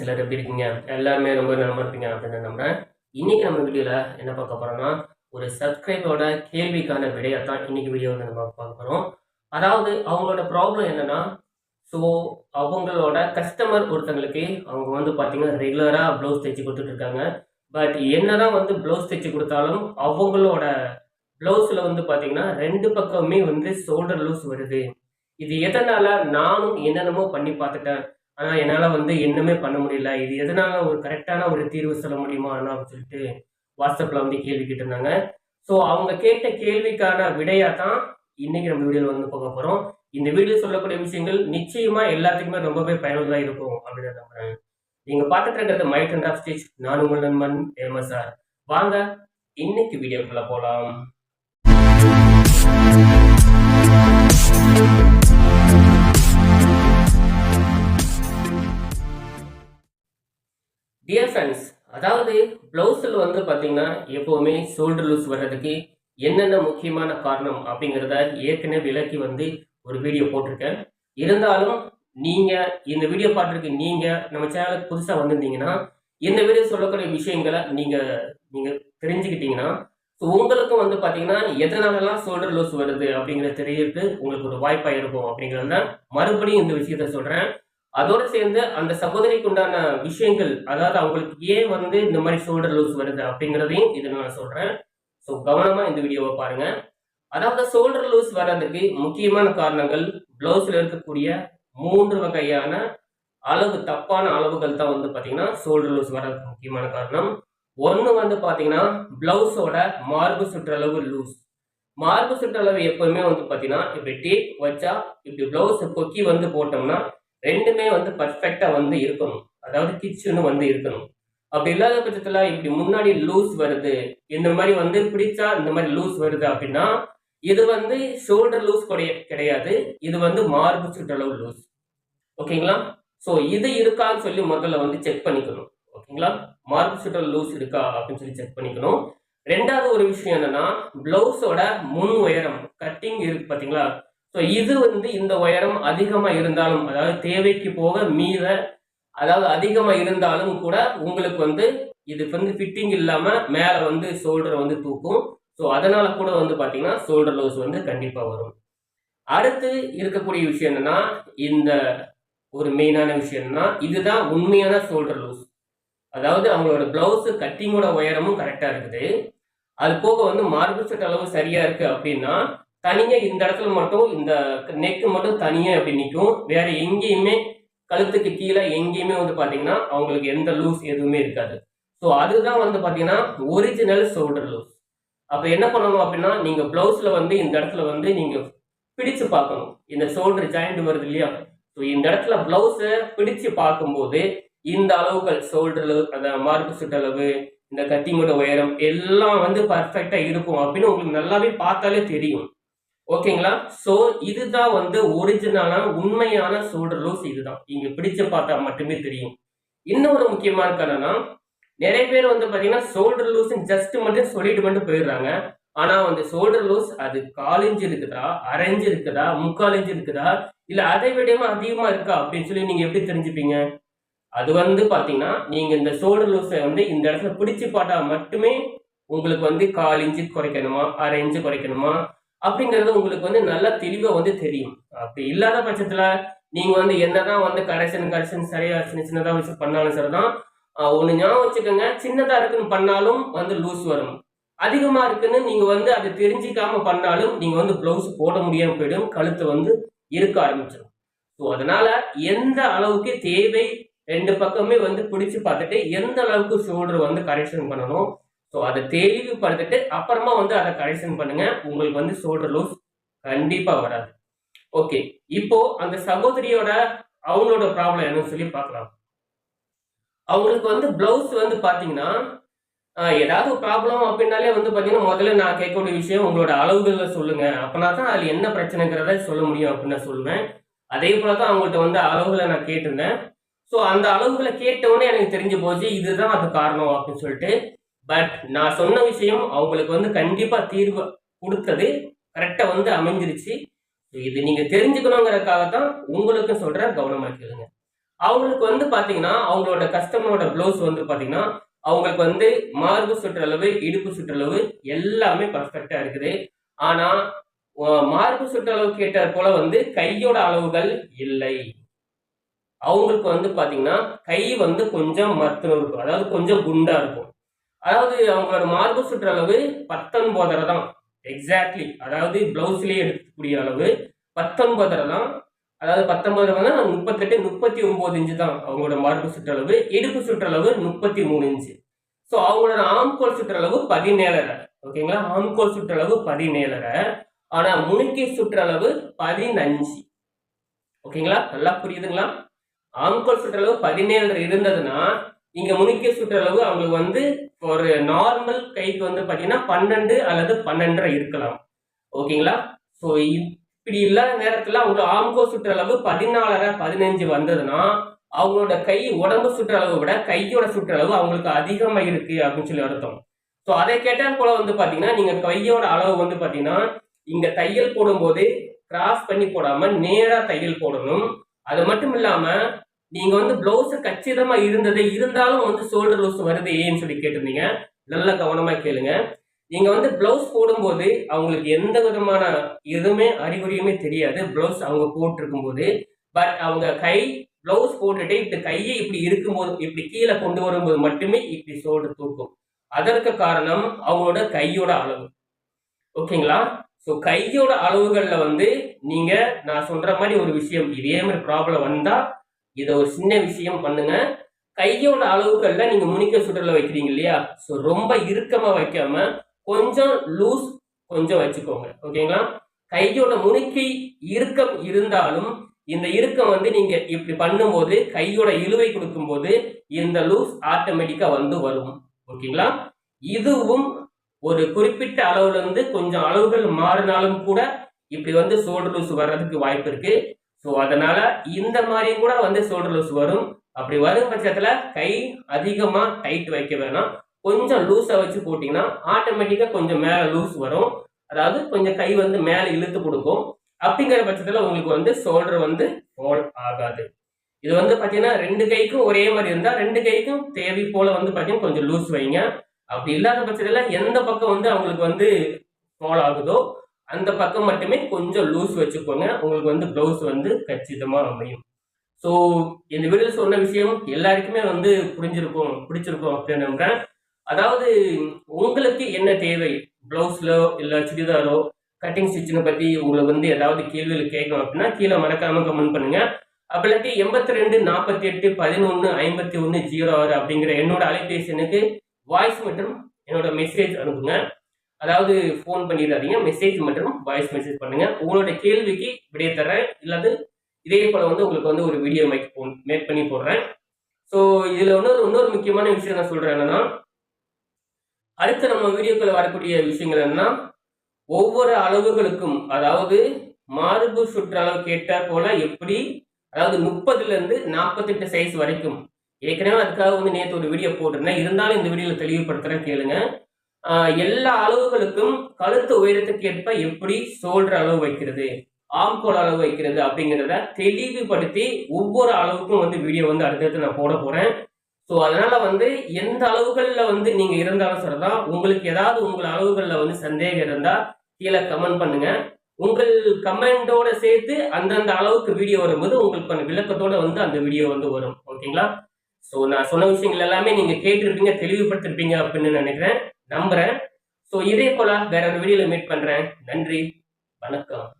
சிலர் எல்லாரும் எப்படி இருக்கீங்க? எல்லாருமே ரொம்ப நல்லா இருப்பீங்க அப்படின்னு நம்புறேன். இன்னைக்கு நம்ம வீடியோவில் என்ன பார்க்க போறோம்னா ஒரு சப்ஸ்கிரைபரோட கேள்விக்கான விடையை தான் இன்னைக்கு வீடியோ வந்து நம்ம பார்க்க போகிறோம் அதாவது அவங்களோட ப்ராப்ளம் என்னன்னா ஸோ அவங்களோட கஸ்டமர் ஒருத்தங்களுக்கு அவங்க வந்து பார்த்தீங்கன்னா ரெகுலராக ப்ளவுஸ் தைச்சு கொடுத்துட்டு இருக்காங்க. பட் என்னதான் வந்து ப்ளவுஸ் தைச்சு கொடுத்தாலும் அவங்களோட ப்ளவுஸில் வந்து பார்த்தீங்கன்னா ரெண்டு பக்கமுமே வந்து ஷோல்டர் லூஸ் வருது. இது எதனால நானும் என்னென்னமோ பண்ணி பார்த்துட்டேன். ஆனால் என்னால் வந்து என்னமே பண்ண முடியல. இது எதனால ஒரு கரெக்டான ஒரு தீர்வு சொல்ல முடியுமா அப்படின்னு சொல்லிட்டு வாட்ஸ்அப்பில் வந்து கேள்வி கேட்டிருந்தாங்க. ஸோ அவங்க கேட்ட கேள்விக்கான விடையாக தான் இன்னைக்கு நம்ம வீடியோவில் வந்து போக போகிறோம் இந்த வீடியோ சொல்லக்கூடிய விஷயங்கள் நிச்சயமா எல்லாத்துக்குமே ரொம்பவே பயனுள்ளதாக இருக்கும் அப்படின்னு நம்புறேன். நீங்க பார்த்துட்டு இருக்கிறது மைட் அண்ட் ஆஃப் ஸ்டேஜ். நான் உங்கள் நண்பன் சார். வாங்க இன்னைக்கு வீடியோக்குள்ள போகலாம் டியர் ஃப்ரெண்ட்ஸ் அதாவது பிளவுஸில் வந்து பார்த்தீங்கன்னா எப்போவுமே ஷோல்டர் லூஸ் வர்றதுக்கு என்னென்ன முக்கியமான காரணம் அப்படிங்கிறத ஏற்கனவே விலக்கி வந்து ஒரு வீடியோ போட்டிருக்கேன். இருந்தாலும் நீங்கள் இந்த வீடியோ பார்த்துருக்கு நீங்கள் நம்ம சேனலுக்கு புதுசாக வந்திருந்தீங்கன்னா இந்த வீடியோ சொல்லக்கூடிய விஷயங்களை நீங்கள் நீங்கள் தெரிஞ்சுக்கிட்டீங்கன்னா ஸோ உங்களுக்கும் வந்து பார்த்தீங்கன்னா எதனாலலாம் ஷோல்டர் லூஸ் வருது அப்படிங்கிறத தெரியறது உங்களுக்கு ஒரு வாய்ப்பாக இருக்கும் அப்படிங்கிறது தான் மறுபடியும் இந்த விஷயத்த சொல்கிறேன் அதோடு சேர்ந்து அந்த சகோதரிக்கு உண்டான விஷயங்கள் அதாவது அவங்களுக்கு ஏன் வந்து இந்த மாதிரி ஷோல்டர் லூஸ் வருது அப்படிங்கிறதையும் இதில் நான் சொல்கிறேன் ஸோ கவனமாக இந்த வீடியோவை பாருங்க. அதாவது ஷோல்டர் லூஸ் வர்றதுக்கு முக்கியமான காரணங்கள் ப்ளவுஸில் இருக்கக்கூடிய மூன்று வகையான அளவு தப்பான அளவுகள் தான் வந்து பார்த்தீங்கன்னா ஷோல்டர் லூஸ் வர்றதுக்கு முக்கியமான காரணம். ஒன்று வந்து பார்த்தீங்கன்னா ப்ளவுஸோட மார்பு சுற்றளவு லூஸ் மார்பு சுற்றளவு எப்பவுமே வந்து பார்த்தீங்கன்னா இப்படி டேப் வச்சா இப்படி பிளவுஸ் கொக்கி வந்து போட்டோம்னா ரெண்டுமே வந்து பர்ஃபெக்டாக வந்து இருக்கணும். அதாவது கிச்சனு வந்து இருக்கணும். அப்படி இல்லாத பட்சத்தில் இப்படி முன்னாடி லூஸ் வருது. இந்த மாதிரி வந்து பிடிச்சா இந்த மாதிரி லூஸ் வருது அப்படின்னா இது வந்து ஷோல்டர் லூஸ் கிடையாது. இது வந்து மார்பு சுற்றளவு லூஸ் ஓகேங்களா? ஸோ இது இருக்கான்னு சொல்லி முதல்ல வந்து செக் பண்ணிக்கணும். ஓகேங்களா? மார்பு சுற்றல் லூஸ் இருக்கா அப்படின்னு சொல்லி செக் பண்ணிக்கணும். ரெண்டாவது ஒரு விஷயம் என்னன்னா பிளவுஸோட முன் உயரம் கட்டிங் இருக்கு பார்த்தீங்களா ஸோ இது வந்து இந்த உயரம் அதிகமாக இருந்தாலும் அதாவது தேவைக்கு போக மீத அதாவது அதிகமாக இருந்தாலும் கூட உங்களுக்கு வந்து இது வந்து ஃபிட்டிங் இல்லாமல் மேலே வந்து ஷோல்டரை வந்து தூக்கும். ஸோ அதனால கூட வந்து பார்த்தீங்கன்னா ஷோல்டர் லோஸ் வந்து கண்டிப்பாக வரும். அடுத்து இருக்கக்கூடிய விஷயம் என்னன்னா இந்த ஒரு மெயினான விஷயம் என்னன்னா இதுதான் உண்மையான ஷோல்டர் லூஸ் அதாவது அவங்களோட பிளவுஸ் கட்டிங்கோட உயரமும் கரெக்டாக இருக்குது. அது போக வந்து மார்பு செட் அளவு சரியா இருக்கு அப்படின்னா தனியாக இந்த இடத்துல மட்டும் இந்த நெக்கு மட்டும் தனியாக அப்படி நிற்கும் வேற எங்கேயுமே கழுத்துக்கு கீழே எங்கேயுமே வந்து பார்த்தீங்கன்னா அவங்களுக்கு எந்த லூஸ் எதுவுமே இருக்காது. ஸோ அதுதான் வந்து பார்த்தீங்கன்னா ஒரிஜினல் ஷோல்டர் லூஸ் அப்போ என்ன பண்ணணும் அப்படின்னா நீங்கள் ப்ளவுஸில் வந்து இந்த இடத்துல வந்து நீங்கள் பிடிச்சு பார்க்கணும். இந்த ஷோல்டர் ஜாயிண்ட் வருது இல்லையா? ஸோ இந்த இடத்துல ப்ளவுஸை பிடிச்சு பார்க்கும்போது இந்த அளவுகள் ஷோல்டர் அந்த மார்பு சுற்றளவு இந்த கத்திங்கோட உயரம் எல்லாம் வந்து பர்ஃபெக்டாக இருக்கும் அப்படின்னு உங்களுக்கு நல்லாவே பார்த்தாலே தெரியும். ஓகேங்களா? ஸோ இதுதான் வந்து ஒரிஜினலான உண்மையான சோல்டர் லூஸ் இதுதான். இங்க பிடிச்சு பார்த்தா மட்டுமே தெரியும். இன்னொரு முக்கியமான காரணம் நிறைய பேர் வந்து பாத்தீங்கன்னா சோல்டர் லூஸ் ஜஸ்ட் மட்டும் சொல்லிட்டு மட்டும் போயிடுறாங்க. ஆனா வந்து சோல்டர் லூஸ் அது காலிஞ்சு இருக்குதா? அரைஞ்சு இருக்குதா? முக்காலிஞ்சு இருக்குதா? இல்ல அதை விடமா அதிகமா இருக்கா? அப்படின்னு சொல்லி நீங்க எப்படி தெரிஞ்சுப்பீங்க? அது வந்து பாத்தீங்கன்னா நீங்க இந்த சோல்டர் லூஸை வந்து இந்த இடத்துல பிடிச்சு பாட்டா மட்டுமே உங்களுக்கு வந்து கால் இன்ச்சு குறைக்கணுமா? அரை இன்ச்சு குறைக்கணுமா? அப்படிங்கிறது உங்களுக்கு வந்து நல்லா தெளிவாக வந்து தெரியும். அப்படி இல்லாத பட்சத்தில் நீங்கள் வந்து என்னதான் வந்து கரெக்ஷன் கரெக்ஷன் சரியா சின்ன சின்னதாக வச்சு பண்ணாலும் சரிதான். ஒன்று ஞாபகம் வச்சுக்கோங்க சின்னதாக இருக்குன்னு பண்ணாலும் வந்து லூஸ் வரும் அதிகமாக இருக்குன்னு நீங்கள் வந்து அதை தெரிஞ்சிக்காம பண்ணாலும் நீங்கள் வந்து ப்ளவுஸ் போட முடியாமல் போயிடும் கழுத்து வந்து இருக்க ஆரம்பிச்சிடும். ஸோ அதனால எந்த அளவுக்கு தேவை ரெண்டு பக்கமே வந்து பிடிச்சு பார்த்துட்டு எந்த அளவுக்கு ஷோல்டர் வந்து கரெக்ஷன் பண்ணணும் ஸோ அதை தெளிவுபடுத்திட்டு அப்புறமா வந்து அதை கரெக்ஷன் பண்ணுங்க. உங்களுக்கு வந்து ஷோல்டர் லூஸ் கண்டிப்பா வராது. ஓகே இப்போ அந்த சகோதரியோட அவங்களோட ப்ராப்ளம் என்னன்னு சொல்லி பார்க்கலாம். அவங்களுக்கு வந்து பிளவுஸ் வந்து பாத்தீங்கன்னா ஏதாவது ப்ராப்ளம் அப்படின்னாலே வந்து பாத்தீங்கன்னா முதல்ல நான் கேட்கக்கூடிய விஷயம் உங்களோட அளவுகளை சொல்லுங்க. அப்பனா தான் அதில் என்ன பிரச்சனைங்கிறத சொல்ல முடியும் அப்படின்னு நான் சொல்லுவேன். அதே போல தான் அவங்கள்ட்ட வந்து அளவுகளை நான் கேட்டிருந்தேன். ஸோ அந்த அளவுகளை கேட்டவுடனே எனக்கு தெரிஞ்சு போச்சு இதுதான் அது காரணம் அப்படின்னு சொல்லிட்டு பட் நான் சொன்ன விஷயம் அவங்களுக்கு வந்து கண்டிப்பாக தீர்வு கொடுத்தது கரெக்டாக வந்து அமைஞ்சிருச்சு. இது நீங்கள் தெரிஞ்சுக்கணுங்கிறதுக்காக தான் உங்களுக்கும் சொல்கிறேன் கவனமாக கேளுங்க. அவங்களுக்கு வந்து பாத்தீங்கன்னா அவங்களோட கஸ்டமரோட ப்ளவுஸ் வந்து பாத்தீங்கன்னா அவங்களுக்கு வந்து மார்பு சுற்றளவு இடுப்பு சுற்றளவு எல்லாமே பர்ஃபெக்டா இருக்குது. ஆனா மார்பு சுற்றளவு கேட்ட போல வந்து கையோட அளவுகள் இல்லை. அவங்களுக்கு வந்து பாத்தீங்கன்னா கை வந்து கொஞ்சம் மத்தம் இருக்கும் அதாவது கொஞ்சம் குண்டா இருக்கும். அதாவது அவங்களோட மார்பு சுற்றளவு பத்தொன்பதரை தான். எக்ஸாக்ட்லி அதாவது பிளவுஸ்லேயே எடுக்கக்கூடிய அளவு பத்தொன்பதரை தான். அதாவது பத்தொன்பது வந்து முப்பத்தெட்டு முப்பத்தி ஒன்பது இன்ச்சு தான் அவங்களோட மார்பு சுற்றளவு இடுப்பு சுற்றளவு முப்பத்தி மூணு இன்ச்சு. ஸோ அவங்களோட ஆம்கோல் சுற்றளவு பதினேழரை. ஓகேங்களா ஆம்கோல் சுற்றளவு பதினேழரை. ஆனால் முனுக்கி சுற்றளவு பதினஞ்சு. ஓகேங்களா நல்லா புரியுதுங்களா? ஆம்கோல் சுற்றளவு பதினேழு இருந்ததுன்னா இங்க முனுக்கிய சுற்றளவு அவங்களுக்கு வந்து ஒரு நார்மல் கைக்கு வந்து பாத்தீங்கன்னா பன்னெண்டு அல்லது பன்னெண்டரை இருக்கலாம். ஓகேங்களா? ஸோ இப்படி இல்லாத நேரத்துல அவங்க ஆம்கோ சுற்றளவு பதினாலரை பதினஞ்சு வந்ததுன்னா அவங்களோட கை உடம்பு சுற்றளவை விட கையோட சுற்றளவு அவங்களுக்கு அதிகமா இருக்கு அப்படின்னு சொல்லி அர்த்தம். ஸோ அதை கேட்டால் போல வந்து பாத்தீங்கன்னா நீங்க கையோட அளவு வந்து பாத்தீங்கன்னா இங்க தையல் போடும்போது கிராஸ் பண்ணி போடாம நேரா தையல் போடணும். அது மட்டும் இல்லாம நீங்க வந்து பிளவுஸ் கச்சிதமா இருந்தது இருந்தாலும் வந்து ஷோல்டர் லூஸ் வருது ஏன்னு சொல்லி கேட்டிருந்தீங்க. நல்ல கவனமா கேளுங்க. நீங்க வந்து பிளவுஸ் போடும்போது அவங்களுக்கு எந்த விதமான எதுவுமே அறிகுறியுமே தெரியாது. பிளவுஸ் அவங்க போட்டிருக்கும் போது பட் அவங்க கை பிளவுஸ் போட்டுட்டு இப்படி கையை இப்படி இருக்கும்போது இப்படி கீழே கொண்டு வரும்போது மட்டுமே இப்படி ஷோல்டர் தூக்கும். அதற்கு காரணம் அவங்களோட கையோட அளவு. ஓகேங்களா? ஸோ கையோட அளவுகளில் வந்து நீங்க நான் சொல்ற மாதிரி ஒரு விஷயம் இதே மாதிரி ப்ராப்ளம் வந்தா இதை ஒரு சின்ன விஷயம் பண்ணுங்க. கையோட அளவுகள்ல நீங்க முனிக்க சுடல வைக்கிறீங்க இல்லையா? ஸோ ரொம்ப இறுக்கமா வைக்காம கொஞ்சம் லூஸ் கொஞ்சம் வச்சுக்கோங்க. ஓகேங்களா கையோட முனிக்கை இறுக்கம் இருந்தாலும் இந்த இறுக்கம் வந்து நீங்க இப்படி பண்ணும்போது கையோட இழுவை கொடுக்கும்போது இந்த லூஸ் ஆட்டோமேட்டிக்கா வந்து வரும். ஓகேங்களா இதுவும் ஒரு குறிப்பிட்ட அளவுல இருந்து கொஞ்சம் அளவுகள் மாறினாலும் கூட இப்படி வந்து சோல்டர் லூஸ் வர்றதுக்கு வாய்ப்பு இருக்கு. ஸோ அதனால இந்த மாதிரி கூட வந்து ஷோல்டர் லூஸ் வரும். அப்படி வரும் பட்சத்தில் கை அதிகமாக டைட் வைக்க வேணாம். கொஞ்சம் லூஸாக வச்சு போட்டிங்கன்னா ஆட்டோமேட்டிக்காக கொஞ்சம் மேலே லூஸ் வரும். அதாவது கொஞ்சம் கை வந்து மேலே இழுத்து கொடுக்கும். அப்படிங்கிற பட்சத்தில் உங்களுக்கு வந்து ஷோல்டர் வந்து ஃபோல் ஆகாது. இது வந்து பார்த்தீங்கன்னா ரெண்டு கைக்கும் ஒரே மாதிரி இருந்தால் ரெண்டு கைக்கும் தேவை போல் வந்து பார்த்தீங்கன்னா கொஞ்சம் லூஸ் வைங்க. அப்படி இல்லாத பட்சத்தில் எந்த பக்கம் வந்து அவங்களுக்கு வந்து ஃபோல் ஆகுதோ அந்த பக்கம் மட்டுமே கொஞ்சம் லூஸ் வச்சுக்கோங்க. உங்களுக்கு வந்து ப்ளவுஸ் வந்து கச்சிதமாக அமையும். ஸோ இந்த வீடியோ சொன்ன விஷயம் எல்லாருக்குமே வந்து புரிஞ்சிருக்கும் பிடிச்சிருக்கும் அப்படின்னு நம்புறேன். அதாவது உங்களுக்கு என்ன தேவை? ப்ளவுஸ்லோ இல்லை சுடிதாரோ கட்டிங் ஸ்டிச்சினை பற்றி உங்களுக்கு வந்து ஏதாவது கேள்விகள் கேட்கணும் அப்படின்னா கீழே மறக்காம கமெண்ட் பண்ணுங்க. அப்படி இல்லாட்டி எண்பத்தி ரெண்டு நாற்பத்தி எட்டு பதினொன்று ஐம்பத்தி ஒன்று ஜீரோ ஆறு அப்படிங்கிற என்னோட அலைபேசி வாய்ஸ் மற்றும் என்னோட மெசேஜ் அனுப்புங்க. அதாவது ஃபோன் பண்ணிடாதீங்க மெசேஜ் மற்றும் வாய்ஸ் மெசேஜ் பண்ணுங்க. உங்களோட கேள்விக்கு விடைய தர்றேன். இல்லாது இதே போல வந்து உங்களுக்கு வந்து ஒரு வீடியோ மேக் மேக் பண்ணி போடுறேன். ஸோ இதுல இன்னொரு இன்னொரு முக்கியமான விஷயம் நான் சொல்றேன் என்னன்னா அடுத்த நம்ம வீடியோக்களில் வரக்கூடிய விஷயங்கள் என்னன்னா ஒவ்வொரு அளவுகளுக்கும் அதாவது மார்பு சுற்றளவு கேட்ட போல எப்படி அதாவது முப்பதுல இருந்து நாற்பத்தெட்டு சைஸ் வரைக்கும் ஏற்கனவே அதுக்காக வந்து நேற்று ஒரு வீடியோ போட்டிருந்தேன். இருந்தாலும் இந்த வீடியோல தெளிவுபடுத்துறேன் கேளுங்க. எல்லா அளவுகளுக்கும் கழுத்து உயரத்துக்கு ஏற்ப எப்படி சோல்ற அளவு வைக்கிறது? ஆம்கோல் அளவு வைக்கிறது அப்படிங்கிறத தெளிவுபடுத்தி ஒவ்வொரு அளவுக்கும் வந்து வீடியோ வந்து அடுத்தடுத்து நான் போட போறேன். ஸோ அதனால வந்து எந்த அளவுகளில் வந்து நீங்க இருந்தாலும் சரிதான். உங்களுக்கு ஏதாவது உங்கள் அளவுகளில் வந்து சந்தேகம் இருந்தா கீழே கமெண்ட் பண்ணுங்க. உங்கள் கமெண்டோட சேர்த்து அந்தந்த அளவுக்கு வீடியோ வரும்போது உங்களுக்கான விளக்கத்தோட வந்து அந்த வீடியோ வந்து வரும். ஓகேங்களா ஸோ நான் சொன்ன விஷயங்கள் எல்லாமே நீங்க கேட்டிருப்பீங்க தெளிவுபடுத்திருப்பீங்க அப்படின்னு நினைக்கிறேன். நம்புறேன். ஸோ இதே போல வேற ஒரு வீடியோல மீட் பண்றேன். நன்றி. வணக்கம்.